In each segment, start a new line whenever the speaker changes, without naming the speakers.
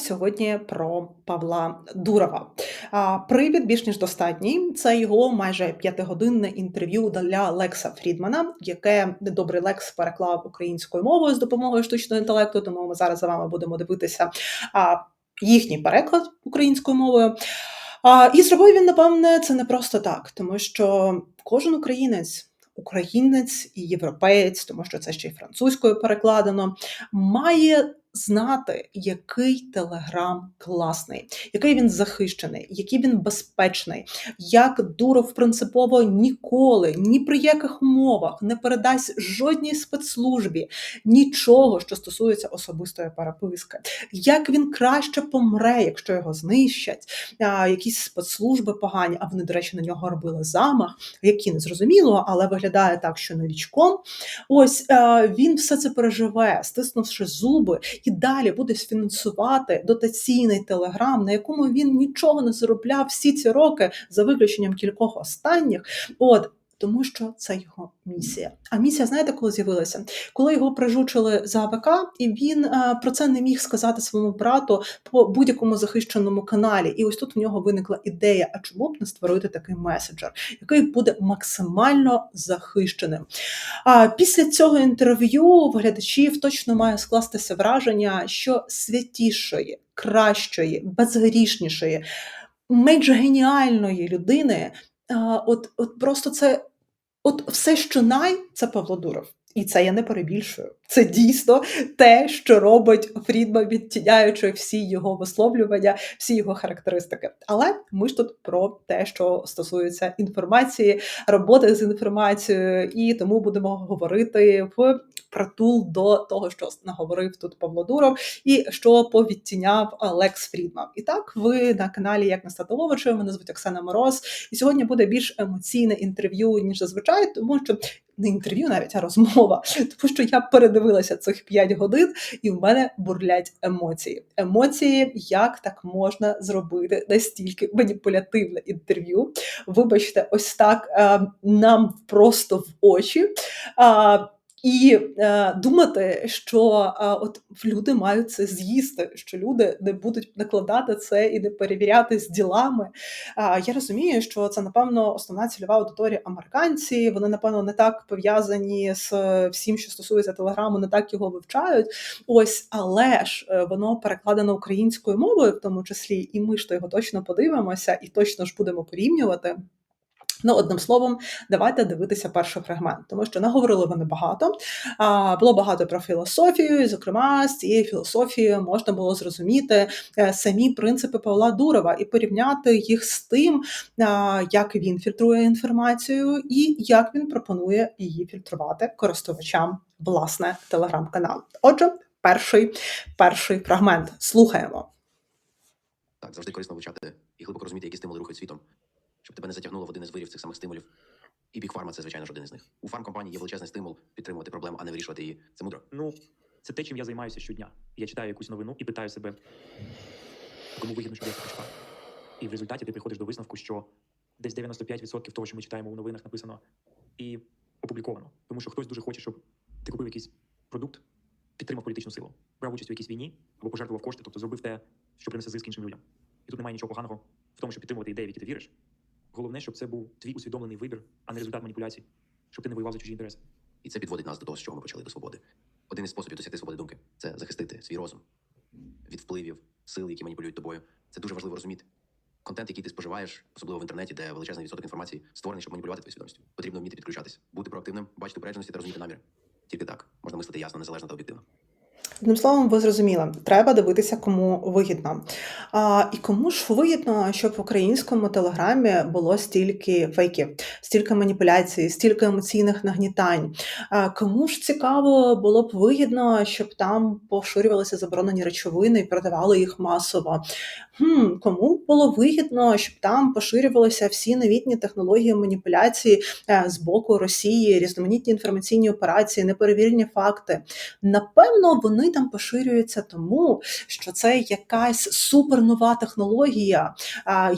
сьогодні про Павла Дурова. Привід більш ніж достатній. Це його майже п'ятигодинне інтерв'ю для Лекса Фрідмана, яке добрий Лекс переклав українською мовою з допомогою штучного інтелекту. Тому ми зараз за вами будемо дивитися їхній переклад українською мовою. І зробив він, напевне, це не просто так, тому що кожен українець. Українець і європеєць, тому що це ще й французькою перекладено, має знати, який телеграм класний, який він захищений, який він безпечний, як Дуров принципово ніколи, ні при яких умовах не передасть жодній спецслужбі нічого, що стосується особистої переписки, як він краще помре, якщо його знищать, а, якісь спецслужби погані, а вони, до речі, на нього робили замах, які не зрозуміло, але виглядає так, що новічком. Ось а, він все це переживе, стиснувши зуби і далі буде фінансувати дотаційний телеграм, на якому він нічого не заробляв всі ці роки, за виключенням кількох останніх. От. Тому що це його місія. А місія, знаєте, коли з'явилася? Коли його прижучили за АВК, і він а, про це не міг сказати своєму брату по будь-якому захищеному каналі. І ось тут у нього виникла ідея: а чому б не створити такий меседжер, який буде максимально захищеним? А після цього інтерв'ю глядачів точно має скластися враження, що святішої, кращої, безгрішнішої, менш геніальної людини. От, от просто це От все, що най, це Павло Дуров. І це я не перебільшую. Це дійсно те, що робить Фрідман, відтіняючи всі його висловлювання, всі його характеристики. Але ми ж тут про те, що стосується інформації, роботи з інформацією, і тому будемо говорити в притул до того, що наговорив тут Павло Дуров, і що повідтіняв Лекс Фрідман. І так, ви на каналі Як не стати мене звуть Оксана Мороз, і сьогодні буде більш емоційне інтерв'ю ніж зазвичай, тому що не інтерв'ю, навіть а розмова, тому що я передивилася цих 5 годин, і в мене бурлять емоції. Емоції, як так можна зробити настільки маніпулятивне інтерв'ю. Вибачте, ось так е, нам просто в очі. Е, і е, думати, що е, от люди мають це з'їсти, що люди не будуть накладати це і не перевіряти з ділами. Е, я розумію, що це напевно основна цільова аудиторія американці. Вони напевно не так пов'язані з всім, що стосується телеграму, не так його вивчають. Ось, але ж е, воно перекладено українською мовою, в тому числі, і ми ж то його точно подивимося, і точно ж будемо порівнювати. Ну, одним словом, давайте дивитися перший фрагмент, тому що наговорили вони багато. А, Було багато про філософію, і, зокрема, з цієї філософії можна було зрозуміти е, самі принципи Павла Дурова і порівняти їх з тим, як він фільтрує інформацію і як він пропонує її фільтрувати користувачам власне телеграм-каналу. Отже, перший, перший фрагмент слухаємо.
Так, завжди корисно вивчати і глибоко розуміти, які стимули рухають світом щоб тебе не затягнуло в один із вирів цих самих стимулів. І бікфарма це, звичайно ж, один із них. У фармкомпанії є величезний стимул підтримувати проблему, а не вирішувати її. Це мудро.
Ну, це те, чим я займаюся щодня. Я читаю якусь новину і питаю себе, кому вигідно, щоб я це прочитав. І в результаті ти приходиш до висновку, що десь 95% того, що ми читаємо у новинах, написано і опубліковано. Тому що хтось дуже хоче, щоб ти купив якийсь продукт, підтримав політичну силу, брав участь у якійсь війні або пожертвував кошти, тобто зробив те, що принесе зиск іншим людям. І тут немає нічого поганого в тому, щоб підтримувати ідеї, в які ти віриш. Головне, щоб це був твій усвідомлений вибір, а не результат маніпуляцій, щоб ти не воював за чужі інтереси.
І це підводить нас до того, з чого ми почали до свободи. Один із способів досягти свободи думки це захистити свій розум від впливів, сил, які маніпулюють тобою. Це дуже важливо розуміти. Контент, який ти споживаєш, особливо в інтернеті, де величезний відсоток інформації створений, щоб маніпулювати твою свідомістю. Потрібно вміти підключатися, бути проактивним, бачити упередженості та розуміти намір. Тільки так можна мислити ясно, незалежно та об'єктивно.
Одним словом, ви зрозуміли, треба дивитися, кому вигідно. А, І кому ж вигідно, щоб в українському телеграмі було стільки фейків, стільки маніпуляцій, стільки емоційних нагнітань. А, Кому ж цікаво було б вигідно, щоб там поширювалися заборонені речовини і продавали їх масово? Хм, Кому було вигідно, щоб там поширювалися всі новітні технології маніпуляції е, з боку Росії, різноманітні інформаційні операції, неперевірені факти? Напевно, вони там поширюються тому, що це якась супернова технологія,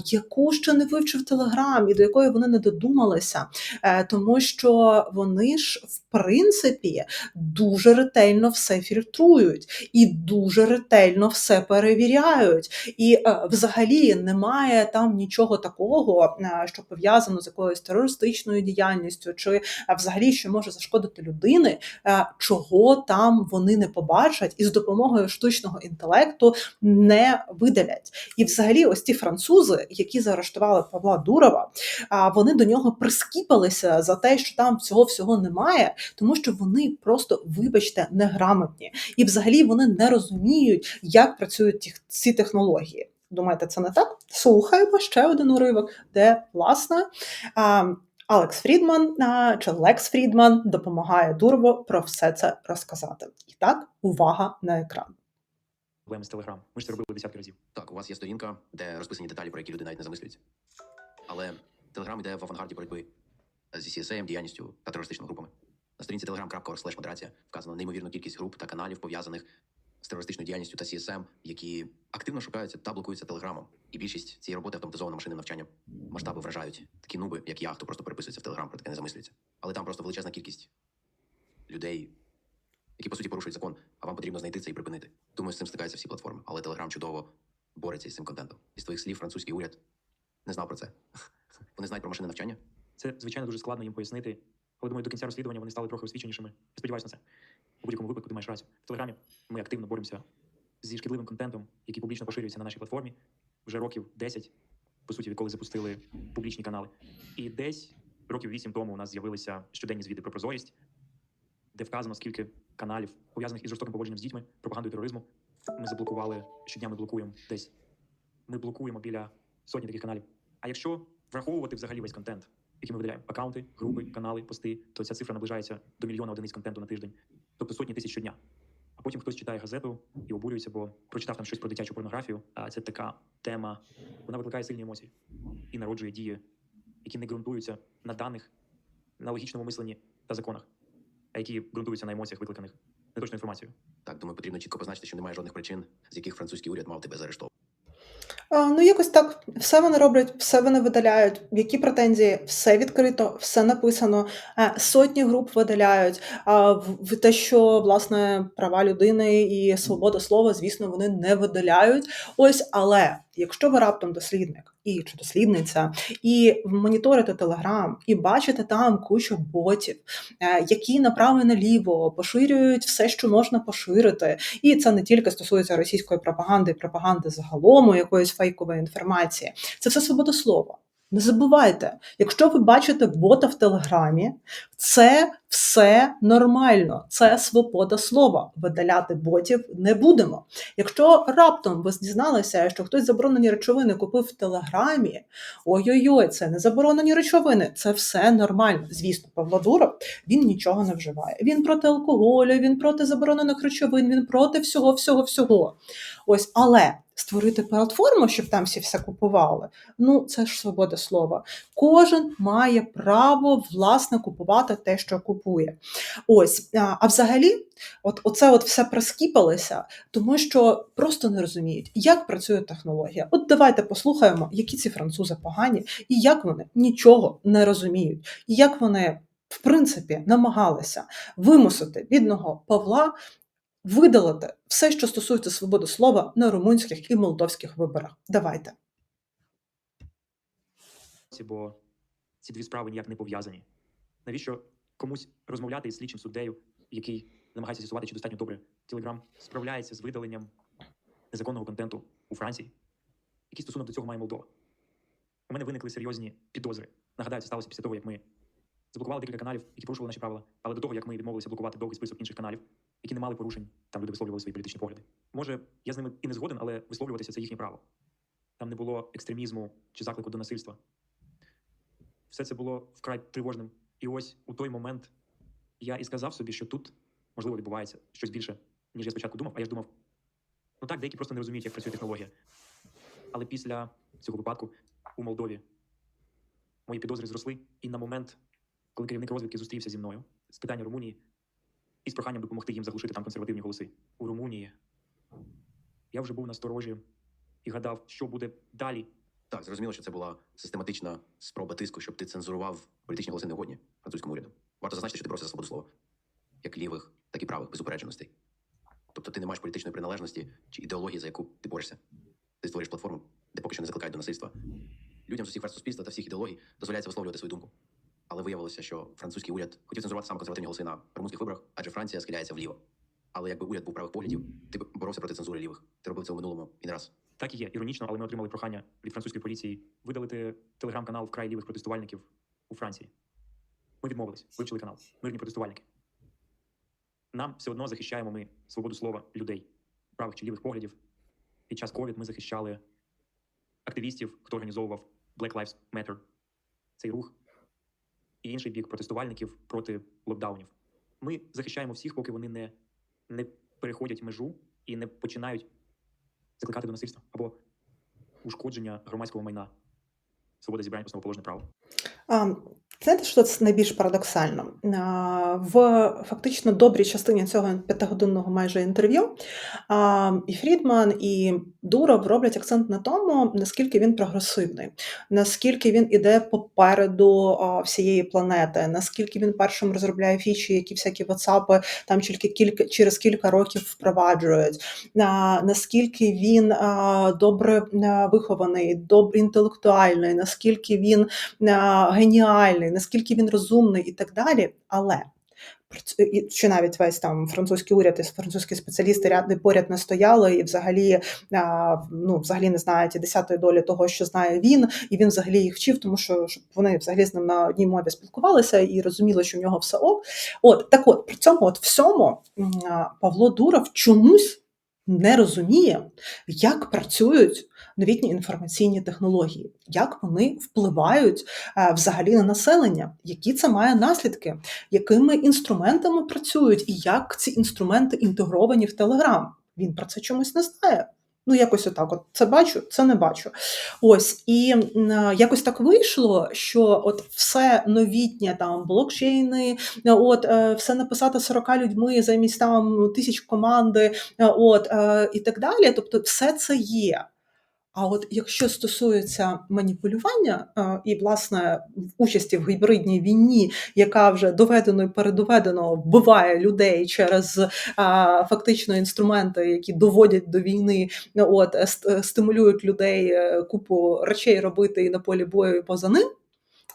яку ще не вивчив Телеграм і до якої вони не додумалися, Е, тому що вони ж в принципі дуже ретельно все фільтрують і дуже ретельно все перевіряють. І е, взагалі немає там нічого такого, е, що пов'язано з якоюсь терористичною діяльністю, чи е, взагалі що може зашкодити людини, е, чого там вони не побачать, і з допомогою штучного інтелекту не видалять. І взагалі, ось ті французи, які заарештували Павла Дурова, а, вони до нього прискіпалися за те, що там всього всього немає, тому що вони просто, вибачте, неграмотні, і взагалі вони не розуміють, як працюють ті, ці технології. Думаєте, це не так? Слухаємо ще один уривок, де власне. Алекс Фрідман чи Лекс Фрідман допомагає Дурову про все це розказати. І так, увага на екран.
проблеми з Телеграм. Ми ж це робили десятки разів.
Так, у вас є сторінка, де розписані деталі, про які люди навіть не замислюються. Але Телеграм йде в авангарді боротьби зі CSA, діяльністю та терористичними групами. На сторінці telegram.org модерація вказано неймовірну кількість груп та каналів, пов'язаних з терористичною діяльністю та CSM, які активно шукаються та блокуються телеграмом. І більшість цієї роботи автоматизована машинним навчанням. Масштаби вражають. Такі нуби, як я, хто просто переписується в Телеграм, про таке не замислюється. Але там просто величезна кількість людей, які по суті порушують закон, а вам потрібно знайти це і припинити. Думаю, з цим стикаються всі платформи, але Телеграм чудово бореться із цим контентом. Із твоїх слів, французький уряд не знав про це. Вони знають про машинне навчання.
Це звичайно дуже складно їм пояснити. Але думаю, до кінця розслідування вони стали трохи освіченішими. Сподіваюся на це. У будь-якому випадку ти маєш рацію. В Телеграмі ми активно боремося зі шкідливим контентом, який публічно поширюється на нашій платформі вже років 10, по суті, відколи запустили публічні канали. І десь років 8 тому у нас з'явилися щоденні звіти про прозорість, де вказано, скільки каналів, пов'язаних із жорстоким поводженням з дітьми, пропагандою тероризму. Ми заблокували щодня. Ми блокуємо десь. Ми блокуємо біля сотні таких каналів. А якщо враховувати взагалі весь контент, який ми виділяємо, акаунти, групи, канали, пости, то ця цифра наближається до мільйона одиниць контенту на тиждень, тобто сотні тисяч щодня. А потім хтось читає газету і обурюється, бо прочитав там щось про дитячу порнографію. А це така тема, вона викликає сильні емоції і народжує дії, які не ґрунтуються на даних, на логічному мисленні та законах, а які ґрунтуються на емоціях, викликаних неточною інформацією.
Так, думаю, потрібно чітко позначити, що немає жодних причин, з яких французький уряд мав тебе заарештовувати.
Ну, якось так, все вони роблять, все вони видаляють. Які претензії? Все відкрито, все написано. Е, Сотні груп видаляють. В те, що власне права людини і свобода слова, звісно, вони не видаляють. Ось, але якщо ви раптом дослідник і чи дослідниця, і моніторите Телеграм, і бачите там кучу ботів, е, які направо наліво поширюють все, що можна поширити, і це не тільки стосується російської пропаганди, пропаганди загалом, якоїсь фейкової інформації. Це все свобода слова. Не забувайте, якщо ви бачите бота в Телеграмі, це все нормально, це свобода слова. Видаляти ботів не будемо. Якщо раптом ви дізналися, що хтось заборонені речовини купив в Телеграмі, ой-ой-ой, це не заборонені речовини, це все нормально. Звісно, Павло Дуров він нічого не вживає. Він проти алкоголю, він проти заборонених речовин, він проти всього, всього, всього. Ось, але створити платформу, щоб там всі все купували. Ну, це ж свобода слова. Кожен має право власне купувати те, що купує. Ось, а, взагалі, от оце от все проскіпалося, тому що просто не розуміють, як працює технологія. От давайте послухаємо, які ці французи погані, і як вони нічого не розуміють, і як вони. В принципі, намагалися вимусити бідного Павла видалити все, що стосується свободи слова на румунських і молдовських виборах. Давайте.
бо ці дві справи ніяк не пов'язані. Навіщо комусь розмовляти із слідчим суддею, який намагається з'ясувати, чи достатньо добре Телеграм справляється з видаленням незаконного контенту у Франції? Який стосунок до цього має Молдова? У мене виникли серйозні підозри. Нагадаю, це сталося після того, як ми заблокували декілька каналів, які порушували наші правила, але до того, як ми відмовилися блокувати довгий список інших каналів, які не мали порушень, там люди висловлювали свої політичні погляди. Може, я з ними і не згоден, але висловлюватися це їхнє право. Там не було екстремізму чи заклику до насильства. Все це було вкрай тривожним. І ось у той момент я і сказав собі, що тут, можливо, відбувається щось більше, ніж я спочатку думав. А я ж думав, ну так, деякі просто не розуміють, як працює технологія. Але після цього випадку у Молдові мої підозри зросли, і на момент, коли керівник розвідки зустрівся зі мною з питання Румунії, із проханням допомогти їм заглушити там консервативні голоси. У Румунії я вже був насторожі і гадав, що буде далі.
Так, зрозуміло, що це була систематична спроба тиску, щоб ти цензурував політичні голоси неугодні французькому уряду. Варто зазначити, що ти борешся за свободу слова, як лівих, так і правих, без упередженостей. Тобто ти не маєш політичної приналежності чи ідеології, за яку ти борешся. Ти створюєш платформу, де поки що не закликають до насильства. Людям з усіх верств суспільства та всіх ідеологій дозволяється висловлювати свою думку. Але виявилося, що французький уряд хотів цензурувати саме консервативні голоси на румунських виборах, адже Франція схиляється вліво. Але якби уряд був правих поглядів, ти б боровся проти цензури лівих. Ти робив це у минулому і не раз.
Так і є, іронічно, але ми отримали прохання від французької поліції видалити телеграм-канал вкрай лівих протестувальників у Франції. Ми відмовились, вивчили канал. Мирні протестувальники. Нам все одно захищаємо ми свободу слова людей, правих чи лівих поглядів. Під час ковід ми захищали активістів, хто організовував Black Lives Matter, цей рух, і інший бік протестувальників проти локдаунів. Ми захищаємо всіх, поки вони не, не переходять межу і не починають закликати до насильства або ушкодження громадського майна, свобода зібрання основоположне право.
А, Знаєте, що це найбільш парадоксально? В фактично добрій частині цього п'ятигодинного майже інтерв'ю і Фрідман, і Дуров роблять акцент на тому, наскільки він прогресивний, наскільки він іде попереду всієї планети, наскільки він першим розробляє фічі, які всякі WhatsApp там тільки кілька через кілька років впроваджують, наскільки він добре вихований, добре інтелектуальний, наскільки він геніальний, наскільки він розумний і так далі. Але чи навіть весь там французький уряд і французькі спеціалісти ряд поряд не стояли і взагалі ну, взагалі не знають і десятої долі того, що знає він, і він взагалі їх вчив, тому що щоб вони взагалі з ним на одній мові спілкувалися і розуміли, що в нього все ок. От так от при цьому от всьому Павло Дуров чомусь не розуміє, як працюють новітні інформаційні технології, як вони впливають е, взагалі на населення, які це має наслідки, якими інструментами працюють, і як ці інструменти інтегровані в Телеграм. Він про це чомусь не знає. Ну, якось отак, от це бачу, це не бачу. Ось і м, якось так вийшло, що от все новітнє там блокчейни, от е, все написати 40 людьми замість там тисяч команди, е, от е, і так далі. Тобто, все це є. А от якщо стосується маніпулювання е, і власне участі в гібридній війні, яка вже доведено і передоведено вбиває людей через е, фактично інструменти, які доводять до війни, от е, стимулюють людей купу речей робити і на полі бою, і поза ним.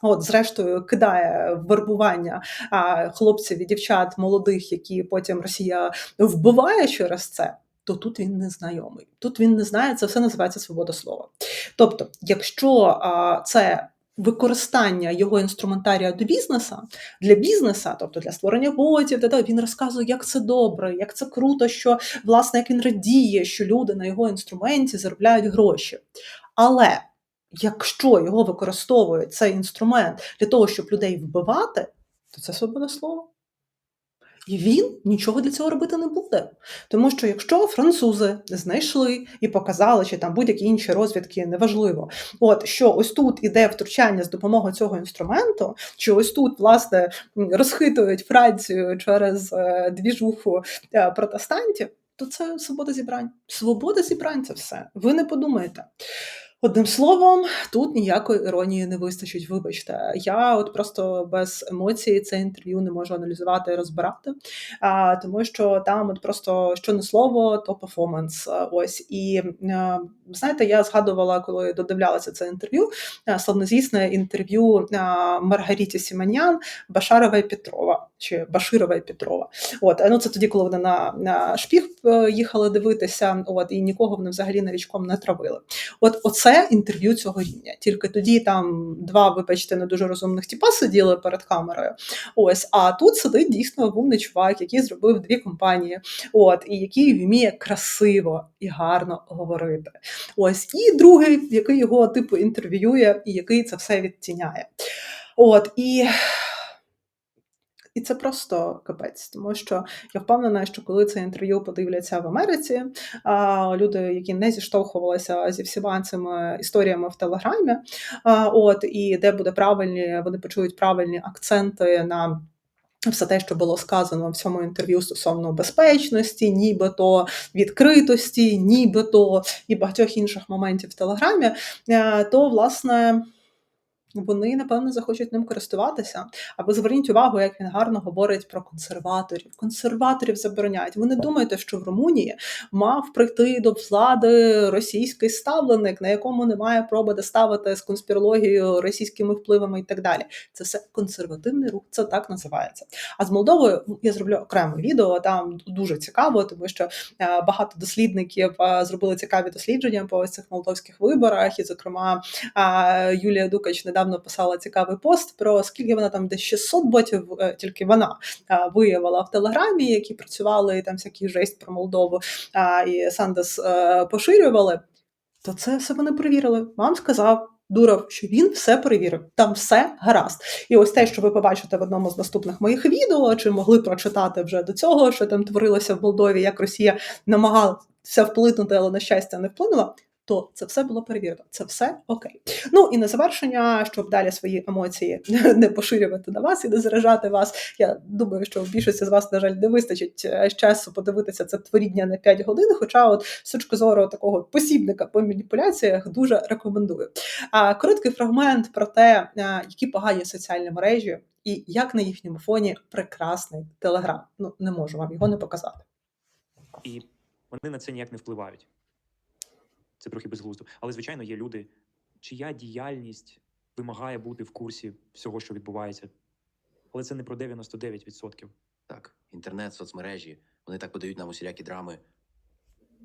От, зрештою, кидає вербування а, хлопців і дівчат молодих, які потім Росія вбиває через це. То тут він не знайомий. Тут він не знає, це все називається свобода слова. Тобто, якщо це використання його інструментарія до бізнеса для бізнеса, тобто для створення ботів, та, він розказує, як це добре, як це круто, що власне як він радіє, що люди на його інструменті заробляють гроші. Але якщо його використовують цей інструмент для того, щоб людей вбивати, то це свобода слова. І він нічого для цього робити не буде. Тому що якщо французи знайшли і показали, чи там будь-які інші розвідки, неважливо, от що ось тут іде втручання з допомогою цього інструменту, чи ось тут, власне, розхитують Францію через е, двіжуху е, протестантів, то це свобода зібрань. Свобода зібрань це все. Ви не подумаєте. Одним словом, тут ніякої іронії не вистачить. Вибачте, я от просто без емоцій це інтерв'ю не можу аналізувати і розбирати, а, тому що там от просто що не слово, то перформанс. Ось і знаєте, я згадувала, коли додивлялася це інтерв'ю, славнозвісне інтерв'ю Маргаріті Сіманян, Башарова і Петрова чи Баширова і Петрова. От ну це тоді, коли вони на, на шпіг е, їхали дивитися, от і нікого вони взагалі новічком не травили. От оце інтерв'ю цього рівня. Тільки тоді там два, вибачте, не дуже розумних тіпа сиділи перед камерою. Ось, а тут сидить дійсно умний чувак, який зробив дві компанії, от, і який вміє красиво і гарно говорити. Ось, і другий, який його типу інтерв'ює, і який це все відтіняє. От і. І це просто капець, тому що я впевнена, що коли це інтерв'ю подивляться в Америці, люди, які не зіштовхувалися зі всіма цими історіями в Телеграмі, от і де буде правильні, вони почують правильні акценти на. все те, що було сказано в цьому інтерв'ю стосовно безпечності, нібито відкритості, нібито і багатьох інших моментів в Телеграмі, е, то власне. Вони напевно захочуть ним користуватися. Або зверніть увагу, як він гарно говорить про консерваторів. Консерваторів забороняють. Ви не думаєте, що в Румунії мав прийти до влади російський ставленик, на якому немає проби ставити з конспірологією, російськими впливами і так далі. Це все консервативний рух, це так називається. А з Молдовою ну, я зроблю окреме відео. Там дуже цікаво, тому що е, багато дослідників е, зробили цікаві дослідження по ось цих молдовських виборах, і, зокрема, е, Юлія Дукач недавно писала цікавий пост про скільки вона там десь 600 ботів, е, тільки вона виявила в Телеграмі, які працювали і там всякі жесть про Молдову і Сандес е, поширювали. То це все вони перевірили. Вам сказав Дуров, що він все перевірив. Там все гаразд. І ось те, що ви побачите в одному з наступних моїх відео, чи могли прочитати вже до цього, що там творилося в Молдові, як Росія намагалася вплинути, але на щастя не вплинула. То це все було перевірено, це все окей. Ну і на завершення, щоб далі свої емоції не поширювати на вас і не заражати вас. Я думаю, що в більшості з вас, на жаль, не вистачить е, часу подивитися це творіння на 5 годин. Хоча, от з точки зору такого посібника по маніпуляціях, дуже рекомендую. А короткий фрагмент про те, е, які погані соціальні мережі, і як на їхньому фоні прекрасний телеграм. Ну не можу вам його не показати.
І вони на це ніяк не впливають. Це трохи безглуздо. Але, звичайно, є люди, чия діяльність вимагає бути в курсі всього, що відбувається. Але це не про 99%.
Так, інтернет, соцмережі, вони так подають нам усілякі драми,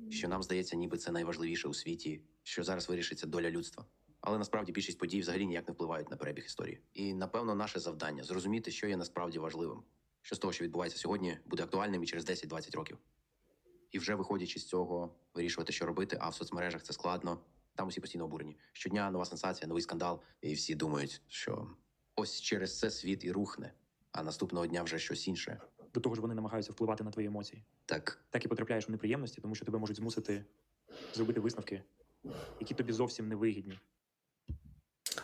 що нам здається, ніби це найважливіше у світі, що зараз вирішиться доля людства. Але насправді більшість подій взагалі ніяк не впливають на перебіг історії. І напевно наше завдання зрозуміти, що є насправді важливим, що з того, що відбувається сьогодні, буде актуальним і через 10-20 років. І вже виходячи з цього, вирішувати, що робити, а в соцмережах це складно. Там усі постійно обурені. Щодня нова сенсація, новий скандал, і всі думають, що ось через це світ і рухне, а наступного дня вже щось інше.
До того ж, вони намагаються впливати на твої емоції.
Так
Так і потрапляєш в неприємності, тому що тебе можуть змусити зробити висновки, які тобі зовсім не вигідні.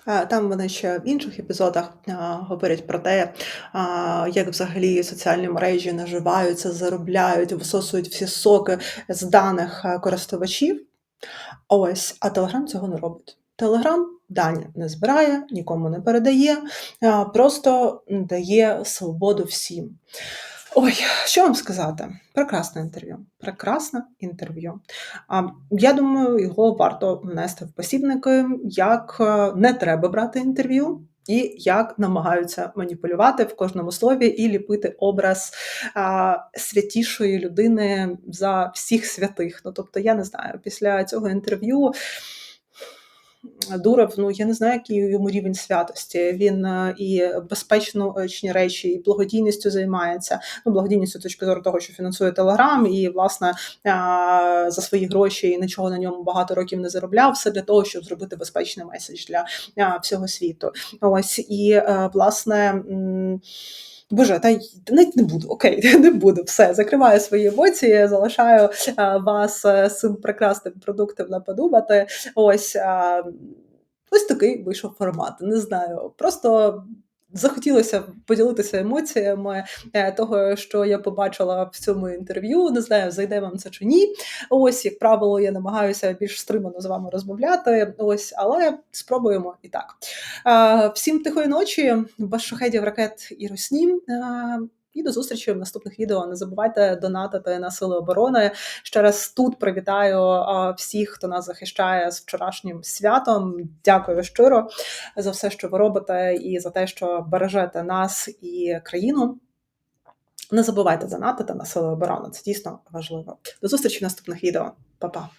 Е, Там вони ще в інших епізодах а, говорять про те, а, як взагалі соціальні мережі наживаються, заробляють, висосують всі соки з даних е, користувачів. Ось, а Телеграм цього не робить. Телеграм дані не збирає, нікому не передає, просто дає свободу всім. Ой, що вам сказати? Прекрасне інтерв'ю. Прекрасне інтерв'ю. А, Я думаю, його варто внести в посібники, як е, не треба брати інтерв'ю. І як намагаються маніпулювати в кожному слові і ліпити образ а, святішої людини за всіх святих. Ну тобто, я не знаю, після цього інтерв'ю Дуров, ну я не знаю, який йому рівень святості. Він е, і безпечні речі, і благодійністю займається. Ну, благодійністю з точки зору того, що фінансує Телеграм, і власне за свої гроші нічого на ньому багато років не заробляв. Все для того, щоб зробити безпечний меседж для всього світу. Ось і е, власне. Боже, та навіть не буду, окей, не буду. Все, закриваю свої емоції, залишаю а, вас е, з цим прекрасним продуктом на подумати. Ось а, ось такий вийшов формат. Не знаю, просто. Захотілося поділитися емоціями е, того, що я побачила в цьому інтерв'ю. Не знаю, зайде вам це чи ні. Ось, як правило, я намагаюся більш стримано з вами розмовляти. Ось, але спробуємо і так. Е, Всім тихої ночі, без шахедів, ракет і русні. І до зустрічі в наступних відео. Не забувайте донатити на сили оборони. Ще раз тут привітаю всіх, хто нас захищає з вчорашнім святом. Дякую щиро за все, що ви робите, і за те, що бережете нас і країну. Не забувайте донатити на сили оборони. Це дійсно важливо. До зустрічі в наступних відео. Па-па.